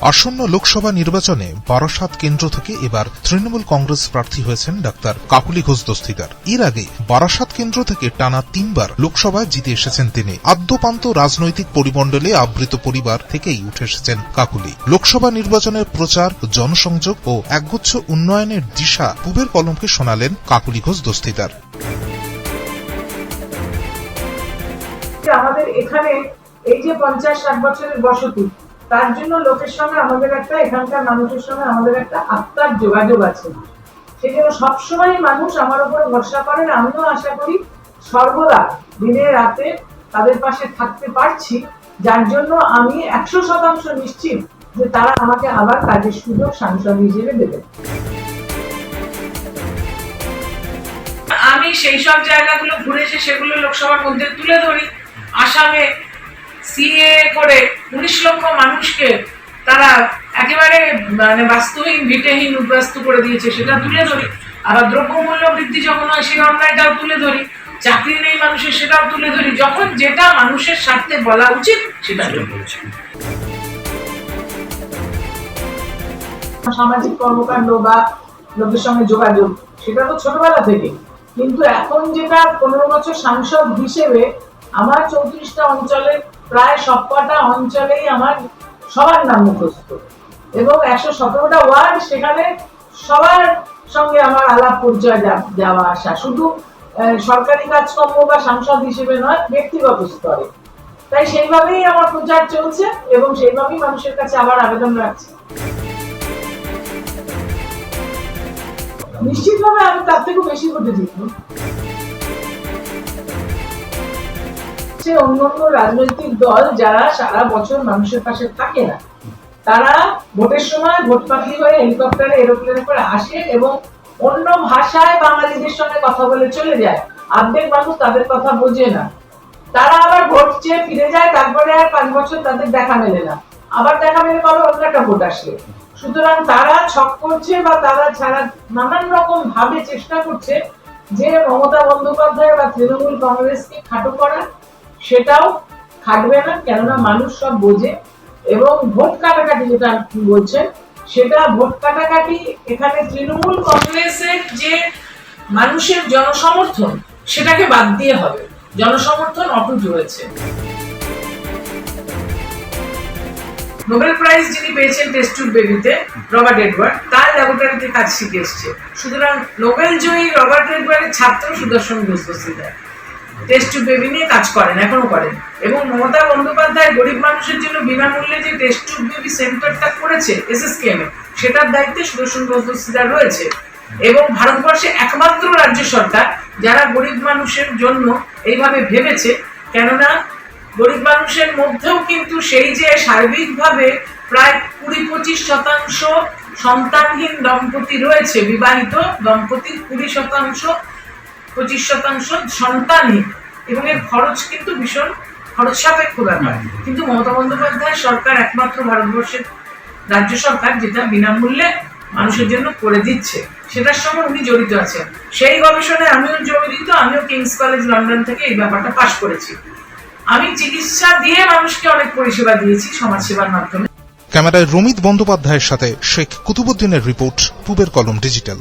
আসন্ন লোকসভা নির্বাচনে বারাসাত কেন্দ্র থেকে এবার তৃণমূল কংগ্রেস প্রার্থী হয়েছেন ডাক্তার কাকুলি ঘোষ দস্তিদার। এর আগে বারাসাত কেন্দ্র থেকে টানা তিনবার লোকসভায় জিতে এসেছেন তিনি। আদ্যপান্ত রাজনৈতিক পরিমণ্ডলে আবৃত পরিবার থেকেই উঠে এসেছেন কাকুলি। লোকসভা নির্বাচনের প্রচার, জনসংযোগ ও একগুচ্ছ উন্নয়নের দিশা পূবের কলমকে শোনালেন কাকুলি ঘোষ দস্তিদার। আমাদের এখানে এই যে পঞ্চাশ ষাট বছরের বসতি তার জন্য লোকের সঙ্গে আমাদের একটা, এখানকার মানুষের সঙ্গে আমাদের একটা আত্মার যোগাযোগ আছে। সেজন্য সবসময় মানুষ আমার উপর ভরসা করেন আমিও আশা করি সর্বদা দিনে রাতে তাদের পাশে থাকতে পারছি। যার জন্য আমি একশো শতাংশ নিশ্চিত যে তারা আমাকে আবার কাজের সুযোগ সাংসদ হিসেবে দেবে। আমি সেই সব জায়গাগুলো ঘুরে এসে সেগুলো লোকসভার মধ্যে তুলে ধরি। আসামে সিএ করে উনিশ লক্ষ মানুষকে তারা একেবারে মানে বাস্তুহীন, ভিটেহীন, উদ্বাস্তু করে দিয়েছে, সেটা তুলে ধরি। আবার দ্রব্যমূল্য বৃদ্ধি যখন হয়, সেই অন্যায়টাও তুলে ধরি। চাকরি নেই মানুষের, সেটাও তুলে ধরি। যখন যেটা মানুষের স্বার্থে বলা উচিত, সেটা। সামাজিক কর্মকাণ্ড বা লোকের সঙ্গে যোগাযোগ, সেটা তো ছোটবেলা থেকে। কিন্তু এখন যেটা পনেরো বছর সাংসদ হিসেবে, আমার চৌত্রিশটা অঞ্চলে প্রায় সবকটা অঞ্চলেই আমার সবার নাম মুখস্থ। এবং একশো সতেরোটা ওয়ার্ড সেখানে সবার সঙ্গে আমার আলাপ পরিচয় যাওয়া আসা। শুধু সরকারি কাজকর্ম বা সাংসদ হিসেবে নয়, ব্যক্তিগত স্তরে। তাই সেইভাবেই আমার প্রচার চলছে এবং সেইভাবেই মানুষের কাছে আবার আবেদন রাখছি। নিশ্চিতভাবে আমি তার থেকেও বেশি হতে জিতবো। সে অন্য অন্য রাজনৈতিক দল যারা সারা বছর মানুষের পাশে থাকে না। তারা ভোটের সময় ভোট পাখি হয়ে হেলিকপ্টারে এরোপ্লেনে করে আসে এবং অন্য ভাষায় বাঙালিদের সঙ্গে কথা বলে চলে যায়। অর্ধেক মানুষ তাদের কথা বোঝে না। তারা আবার ভোট চেয়ে ফিরে যায়, তারপরে আর পাঁচ বছর তাদের দেখা মেলে না। আবার দেখা মেলে কবে অন্য একটা ভোট আসে সুতরাং তারা ছক করছে বা তারা ছাড়া নানান রকম ভাবে চেষ্টা করছে যে মমতা বন্দ্যোপাধ্যায় বা তৃণমূল কংগ্রেসকে খাটো করা সেটাও খাটবে না, কেননা মানুষ সব বোঝে। এবং ভোট কাটাকাটি যেটা বলছেন, সেটা ভোট কাটাকাটি এখানে তৃণমূল কংগ্রেসের যে মানুষের জনসমর্থন, সেটাকে বাদ দিয়ে হবে। জনসমর্থন অটুট রয়েছে। নোবেল প্রাইজ যিনি পেয়েছেন টেস্ট টিউব বেবিতে, রবার্ট এডওয়ার্ড, তার ল্যাবরেটরিতে কাজ শিখে এসছে। সুতরাং নোবেল জয়ী রবার্ট এডওয়ার্ডের ছাত্র Sudarshan Ghosh Dastidar test tube baby নিয়ে কাজ করেন, এখনও করেন। এবং মমতা বন্দ্যোপাধ্যায় গরিব মানুষের জন্য বিনামূল্যে যে টেস্ট টিউব বেবি সেন্টারটা করেছে এসএসকেএম সেটার দায়িত্বে সুদর্শন বস্তিদার রয়েছে। এবং ভারতবর্ষে একমাত্র রাজ্য সরকার যারা গরিব মানুষের জন্য এইভাবে ভেবেছে, কেননা গরিব মানুষের মধ্যেও কিন্তু সেই যে সার্বিকভাবে প্রায় কুড়ি পঁচিশ শতাংশ সন্তানহীন দম্পতি রয়েছে, বিবাহিত দম্পতির কুড়ি শতাংশ পঁচিশ শতাংশ সন্তানহীন এবং এর খরচ কিন্তু ভীষণ খরচ সাপেক্ষ ব্যাপার কিন্তু মমতা বন্দ্যোপাধ্যায় সরকার একমাত্র ভারতবর্ষের রাজ্য সরকার যেটা বিনামূল্যে মানুষের জন্য করে দিচ্ছে। সেটার সঙ্গে উনি জড়িত আছেন। সেই গবেষণায় আমিও জড়িত আমিও কিংস কলেজ লন্ডন থেকে এই ব্যাপারটা পাশ করেছি। আমি চিকিৎসা দিয়ে মানুষকে অনেক পরিষেবা দিয়েছি সমাজসেবার মাধ্যমে। ক্যামেরায় রমিত বন্দ্যোপাধ্যায়ের সাথে শেখ কুতুবুদ্দিনের রিপোর্ট পূবের কলম ডিজিটাল।